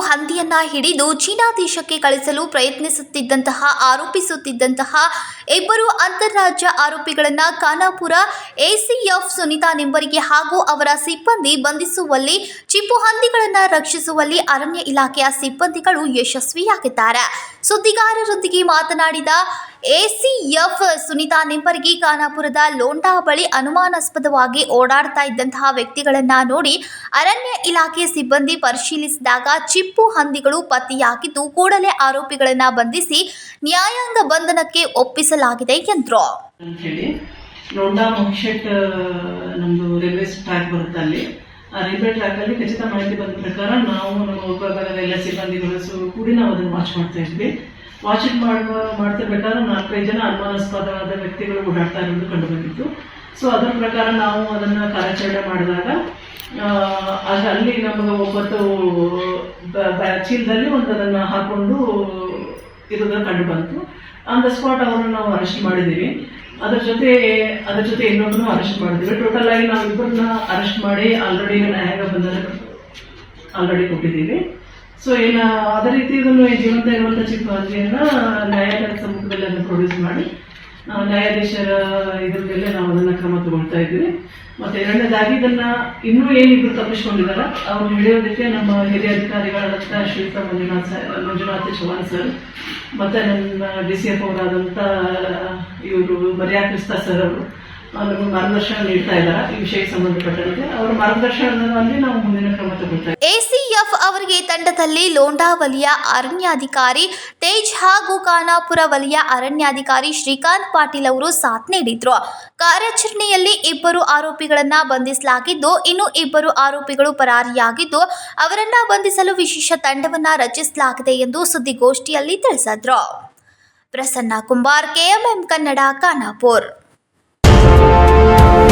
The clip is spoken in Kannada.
ಹಂದಿಯನ್ನ ಹಿಡಿದು ಚೀನಾ ದೇಶಕ್ಕೆ ಕಳಿಸಲು ಪ್ರಯತ್ನಿಸುತ್ತಿದ್ದಂತಹ, ಆರೋಪಿಸುತ್ತಿದ್ದಂತಹ ಇಬ್ಬರು ಅಂತಾರಾಜ್ಯ ಆರೋಪಿಗಳನ್ನ ಖಾನಾಪುರ ಎಸಿಎಫ್ ಸುನಿತಾ ನೆಂಬರಿಗೆ ಹಾಗೂ ಅವರ ಸಿಬ್ಬಂದಿ ಬಂಧಿಸುವಲ್ಲಿ, ಚಿಪ್ಪು ಹಂದಿಗಳನ್ನ ರಕ್ಷಿಸುವಲ್ಲಿ ಅರಣ್ಯ ಇಲಾಖೆಯ ಸಿಬ್ಬಂದಿಗಳು ಯಶಸ್ವಿಯಾಗಿದ್ದಾರೆ. ಸುದ್ದಿಗಾರರೊಂದಿಗೆ ಮಾತನಾಡಿದ ಎಸಿಎಫ್ ಸುನಿತಾ ನಿಂಬರ್ಗಿ ಖಾನಾಪುರದ ಲೋಂಡಾ ಬಳಿ ಅನುಮಾನಾಸ್ಪದವಾಗಿ ಓಡಾಡ್ತಾ ಇದ್ದಂತಹ ವ್ಯಕ್ತಿಗಳನ್ನ ನೋಡಿ ಅರಣ್ಯ ಇಲಾಖೆ ಸಿಬ್ಬಂದಿ ಪರಿಶೀಲಿಸಿದಾಗ ಚಿಪ್ಪು ಹಂದಿಗಳು ಪತ್ತೆಯಾಗಿದ್ದು ಕೂಡಲೇ ಆರೋಪಿಗಳನ್ನ ಬಂಧಿಸಿ ನ್ಯಾಯಾಂಗ ಬಂಧನಕ್ಕೆ ಒಪ್ಪಿಸಲಾಗಿದೆ ಎಂದರು. ಲೋಂಡಾ ಮಂಕ್ಷೆಟ್ ನಮ್ದು ರೈಲ್ವೆ ಟ್ರ್ಯಾಕ್ ಬರುತ್ತೆ ಅಲ್ಲಿ. ಆ ರೈಲ್ವೆ ಟ್ರ್ಯಾಕ್ ಅಲ್ಲಿ ಖಚಿತ ಮಾಹಿತಿ ಬಂದ ಪ್ರಕಾರ ನಾವು ನಮ್ಮ ಉಪವಿಭಾಗದ ಎಲ್ಲ ಸಿಬ್ಬಂದಿಗಳು ಕೂಡಿ ನಾವು ಅದನ್ನು ವಾಚ್ ಮಾಡ್ತಾ ಇದ್ವಿ. ವಾಚ್ ಮಾಡುವ ಮಾಡ್ತಿರ್ಬೇಕಾದ್ರೆ ನಾಲ್ಕೈದು ಜನ ಅನುಮಾನಾಸ್ಪದವಾದ ವ್ಯಕ್ತಿಗಳು ಓಡಾಡ್ತಾ ಇರೋದು ಕಂಡು ಬಂದಿತ್ತು ಸೊ ಅದರ ಪ್ರಕಾರ ನಾವು ಅದನ್ನ ಕಾರ್ಯಾಚರಣೆ ಮಾಡಿದಾಗ ಅಲ್ಲಿ ನಮಗೆ ಒಬ್ಬತ್ತು ಚೀಲದಲ್ಲಿ ಒಂದು ಅದನ್ನ ಹಾಕೊಂಡು ಇರೋದನ್ನು ಕಂಡು ಬಂತು ಆನ್ ದ ಸ್ಪಾಟ್ ಅವರನ್ನು ನಾವು ಅರೆಸ್ಟ್ ಮಾಡಿದ್ದೀವಿ. ಅದ್ರ ಜೊತೆ ಅದ್ರ ಜೊತೆ ಇನ್ನೊಬ್ಬನು ಅರೆಸ್ಟ್ ಮಾಡಿದ್ದೀವಿ. ಟೋಟಲ್ ಆಗಿ ನಾವು ಇಬ್ಬರನ್ನ ಅರೆಸ್ಟ್ ಮಾಡಿ ಆಲ್ರೆಡಿ ನ್ಯಾಯಾಂಗ ಬಂಧನ ಆಲ್ರೆಡಿ ಕೊಟ್ಟಿದ್ದೀವಿ. ಸೊ ಏನ ಅದೇ ರೀತಿ ಇದನ್ನು ಈ ಜೀವಂತ ಇರುವಂತ ಅರ್ಜಿಯನ್ನು ನ್ಯಾಯಾಲಯದ ಸಮ್ಮುಖದಲ್ಲಿ ಅದನ್ನು ಪ್ರೊಡ್ಯೂಸ್ ಮಾಡಿ ನ್ಯಾಯಾಧೀಶರ ಇದ್ರ ಮೇಲೆ ನಾವು ಅದನ್ನ ಕ್ರಮ ತಗೊಳ್ತಾ ಇದ್ದೀವಿ. ಮತ್ತೆ ಎರಡನೇದಾಗಿ ಇದನ್ನ ಇನ್ನೂ ಏನಿದ್ರು ತಪ್ಪಿಸ್ಕೊಂಡಿದಾರ ಅವ್ರು ಹಿಡಿಯೋದಕ್ಕೆ ನಮ್ಮ ಹಿರಿಯ ಅಧಿಕಾರಿಗಳಾದಂಥ ಶ್ರೀಯುತ ಮಂಜುನಾಥ್ ಸರ್ ಮಂಜುನಾಥ್ ಚೌಹಾಣ್ ಸರ್, ಮತ್ತೆ ನಮ್ಮ ಡಿ ಸಿ ಎಫ್ ಅವರಾದಂಥ ಇವರು ಮರ್ಯಾ ಕ್ರಿಸ್ತ ಸರ್ ಅವರು. ಮಾರ್ಗದರ್ಶನ. ಎಸಿಎಫ್ ಅವರಿಗೆ ತಂಡದಲ್ಲಿ ಲೋಂಡಾ ವಲಯ ಅರಣ್ಯಾಧಿಕಾರಿ ತೇಜ್ ಹಾಗೂ ಖಾನಾಪುರ ವಲಯ ಅರಣ್ಯಾಧಿಕಾರಿ ಶ್ರೀಕಾಂತ್ ಪಾಟೀಲ್ ಅವರು ಸಾಥ್ ನೀಡಿದ್ರು. ಕಾರ್ಯಾಚರಣೆಯಲ್ಲಿ ಇಬ್ಬರು ಆರೋಪಿಗಳನ್ನ ಬಂಧಿಸಲಾಗಿದ್ದು, ಇನ್ನು ಇಬ್ಬರು ಆರೋಪಿಗಳು ಪರಾರಿಯಾಗಿದ್ದು, ಅವರನ್ನ ಬಂಧಿಸಲು ವಿಶೇಷ ತಂಡವನ್ನ ರಚಿಸಲಾಗಿದೆ ಎಂದು ಸುದ್ದಿಗೋಷ್ಠಿಯಲ್ಲಿ ತಿಳಿಸಿದ್ರು. Prasanna Kumbar, KMM Kannada, Khanapur. Thank you.